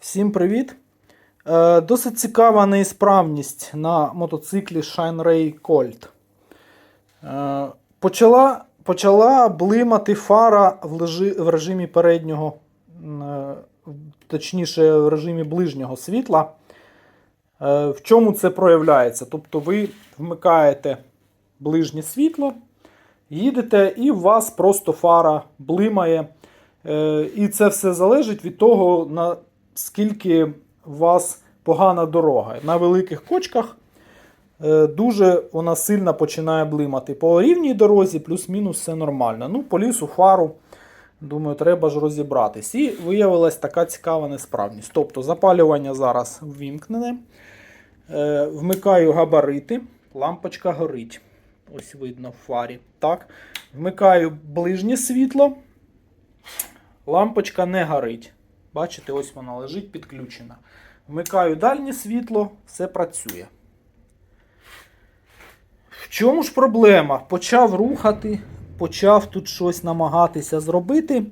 Всім привіт! Е, досить цікава неісправність на мотоциклі Shine Ray Colt. Е, почала, почала блимати фара в, лежи, в режимі переднього, е, точніше, в режимі ближнього світла. В чому це проявляється? Тобто ви вмикаєте ближнє світло, їдете, і у вас просто фара блимає. І це все залежить від того, наскільки у вас погана дорога. На великих кочках е, дуже вона сильно починає блимати. По рівній дорозі, плюс-мінус все нормально. Ну, по лісу фару, думаю, треба ж розібратись. І виявилась така цікава несправність. Тобто запалювання зараз ввімкнене. Е, Вмикаю габарити, лампочка горить. Ось видно в фарі. Так. Вмикаю ближнє світло. Лампочка не горить. Бачите, ось вона лежить підключена. Вмикаю дальнє світло, все працює. В чому ж проблема? Почав рухати, почав тут щось намагатися зробити.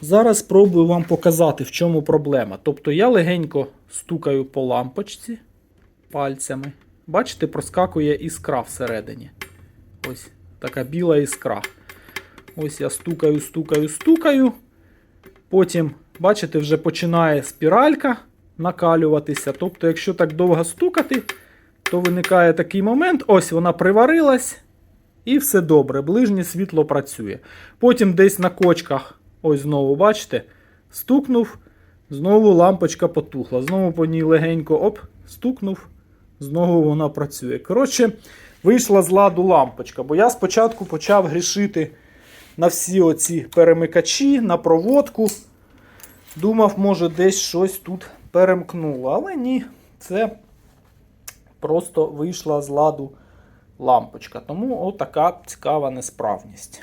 Зараз спробую вам показати, в чому проблема. Тобто я легенько стукаю по лампочці пальцями. Бачите, проскакує іскра всередині. Ось така біла іскра. Ось я стукаю, стукаю, стукаю. Потім, бачите, вже починає спіралька накалюватися. Тобто, якщо так довго стукати, то виникає такий момент, ось вона приварилась, і все добре, ближнє світло працює. Потім десь на кочках, ось знову, бачите, стукнув, знову лампочка потухла. Знову по ній легенько оп, стукнув, знову вона працює. Коротше, вийшла з ладу лампочка, бо я спочатку почав грішити на всі оці перемикачі, на проводку. Думав, може, десь щось тут перемкнуло. Але ні, це просто вийшла з ладу лампочка. Тому отака цікава несправність.